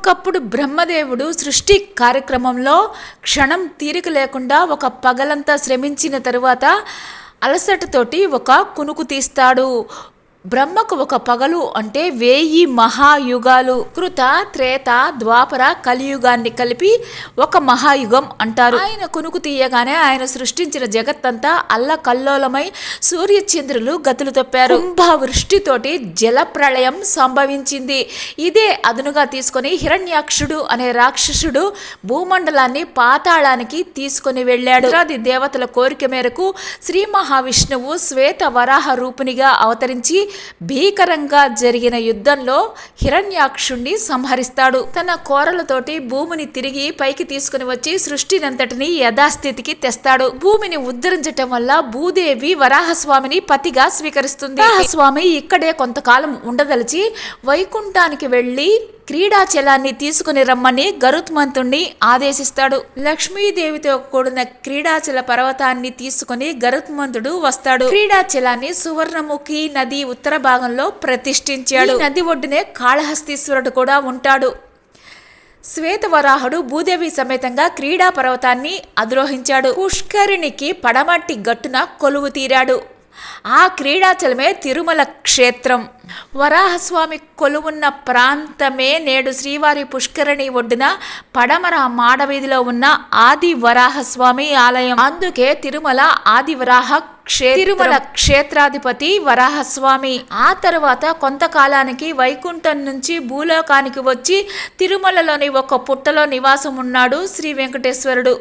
ఒకప్పుడు బ్రహ్మదేవుడు సృష్టి కార్యక్రమంలో క్షణం తీరిక లేకుండా ఒక పగలంతా శ్రమించిన తరువాత అలసటతోటి ఒక కునుకు తీస్తాడు. బ్రహ్మకు ఒక పగలు అంటే వేయి మహాయుగాలు. కృత త్రేత ద్వాపర కలియుగాన్ని కలిపి ఒక మహాయుగం అంటారు. ఆయన కునుకు తీయగానే ఆయన సృష్టించిన జగత్తంతా అల్ల కల్లోలమై సూర్యచంద్రులు గతులు తప్పారు. కుంభ వృష్టితోటి జల ప్రళయం సంభవించింది. ఇదే అదునుగా తీసుకొని హిరణ్యాక్షుడు అనే రాక్షసుడు భూమండలాన్ని పాతాళానికి తీసుకొని వెళ్ళాడు. అది దేవతల కోరిక మేరకు శ్రీ మహావిష్ణువు శ్వేత వరాహ రూపునిగా అవతరించి భీకరంగా జరిగిన యుద్ధంలో హిరణ్యాక్షుణ్ణి సంహరిస్తాడు. తన కోరలతోటి భూమిని తిరిగి పైకి తీసుకుని వచ్చి సృష్టినంతటిని యథాస్థితికి తెస్తాడు. భూమిని ఉద్ధరించటం వల్ల భూదేవి వరాహస్వామిని పతిగా స్వీకరిస్తుంది. వరాహస్వామి ఇక్కడే కొంతకాలం ఉండదలిచి వైకుంఠానికి వెళ్ళి క్రీడాచలాన్ని తీసుకుని రమ్మని గరుత్మంతుణ్ణి ఆదేశిస్తాడు. లక్ష్మీదేవితో కూడిన క్రీడాచల పర్వతాన్ని తీసుకుని గరుత్మంతుడు వస్తాడు. క్రీడాచలాన్ని సువర్ణముఖి నది ఉత్తర భాగంలో ప్రతిష్ఠించాడు. నది ఒడ్డునే కాళహస్తీశ్వరుడు కూడా ఉంటాడు. శ్వేతవరాహుడు భూదేవి సమేతంగా క్రీడా పర్వతాన్ని అధిరోహించాడు. పుష్కరిణికి పడమట్టి గట్టున కొలువు తీరాడు. ఆ క్రీడాచలమే తిరుమల క్షేత్రం. వరాహస్వామి కొలువున్న ప్రాంతమే నేడు శ్రీవారి పుష్కరిణి ఒడ్డున పడమర మాడవీధిలో ఉన్న ఆది వరాహస్వామి ఆలయం. అందుకే తిరుమల ఆది వరాహ క్షే తిరుమల క్షేత్రాధిపతి వరాహస్వామి. ఆ తర్వాత కొంతకాలానికి వైకుంఠం నుంచి భూలోకానికి వచ్చి తిరుమలలోని ఒక పుట్టలో నివాసం ఉన్నాడు శ్రీ వెంకటేశ్వరుడు.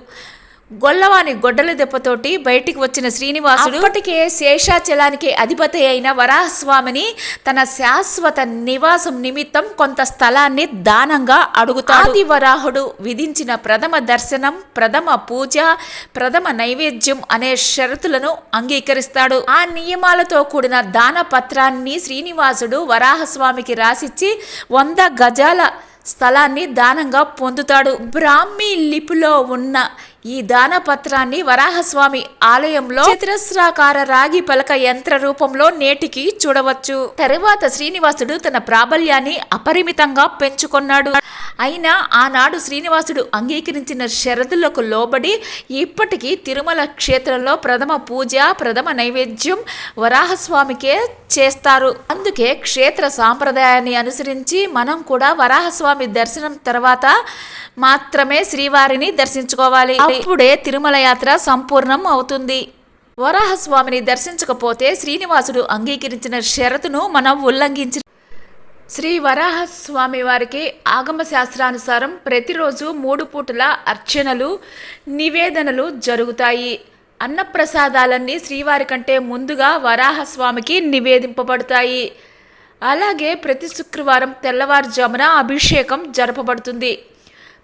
గొల్లవాని గొడ్డలి దెబ్బతోటి బయటికి వచ్చిన శ్రీనివాసుడు అప్పటికే శేషాచలానికి అధిపతి అయిన వరాహస్వామిని తన శాశ్వత నివాసం నిమిత్తం కొంత స్థలాన్ని దానంగా అడుగుతాడు. వరాహుడు విధించిన ప్రథమ దర్శనం ప్రథమ పూజ ప్రథమ నైవేద్యం అనే షరతులను అంగీకరిస్తాడు. ఆ నియమాలతో కూడిన దాన పత్రాన్ని శ్రీనివాసుడు వరాహస్వామికి రాసిచ్చి వంద గజాల స్థలాన్ని దానంగా పొందుతాడు. బ్రాహ్మీ లిపిలో ఉన్న ఈ దానపత్రాన్ని వరాహస్వామి ఆలయంలో చతురస్రాకార రాగి పలక యంత్ర రూపంలో నేటికి చూడవచ్చు. తరువాత శ్రీనివాసుడు తన ప్రాబల్యాన్ని అపరిమితంగా పెంచుకున్నాడు. అయినా ఆనాడు శ్రీనివాసుడు అంగీకరించిన షరతులకు లోబడి ఇప్పటికీ తిరుమల క్షేత్రంలో ప్రథమ పూజ ప్రథమ నైవేద్యం వరాహస్వామికే చేస్తారు. అందుకే క్షేత్ర సాంప్రదాయాన్ని అనుసరించి మనం కూడా వరాహస్వామి దర్శనం తర్వాత మాత్రమే శ్రీవారిని దర్శించుకోవాలి. అప్పుడే తిరుమల యాత్ర సంపూర్ణం అవుతుంది. వరాహస్వామిని దర్శించకపోతే శ్రీనివాసుడు అంగీకరించిన షరతును మనం ఉల్లంఘించి శ్రీ వరాహస్వామి వారికి ఆగమ శాస్త్రానుసారం ప్రతిరోజు మూడు పూటల అర్చనలు నివేదనలు జరుగుతాయి. అన్నప్రసాదాలన్నీ శ్రీవారి కంటే ముందుగా వరాహస్వామికి నివేదింపబడతాయి. అలాగే ప్రతి శుక్రవారం తెల్లవారుజామున అభిషేకం జరపబడుతుంది.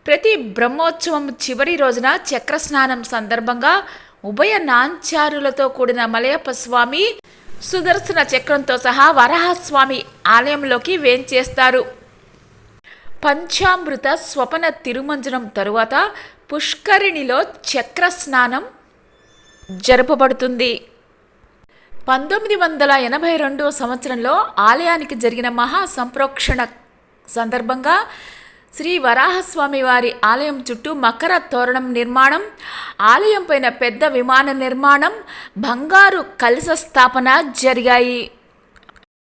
ప్రతి బ్రహ్మోత్సవం చివరి రోజున చక్రస్నానం సందర్భంగా ఉభయ నాంచారులతో కూడిన మలయప్ప స్వామి సుదర్శన చక్రంతో సహా వరహస్వామి ఆలయంలోకి వేంచేస్తారు. పంచామృత స్వపన తిరుమంజనం తరువాత పుష్కరిణిలో చక్ర స్నానం జరపబడుతుంది. పంతొమ్మిది వందల ఎనభై రెండవ సంవత్సరంలో ఆలయానికి జరిగిన మహా సంప్రోక్షణ సందర్భంగా శ్రీ వరాహస్వామి వారి ఆలయం చుట్టూ మకర తోరణం నిర్మాణం ఆలయం పైన పెద్ద విమాన నిర్మాణం బంగారు కలశ స్థాపన జరిగాయి.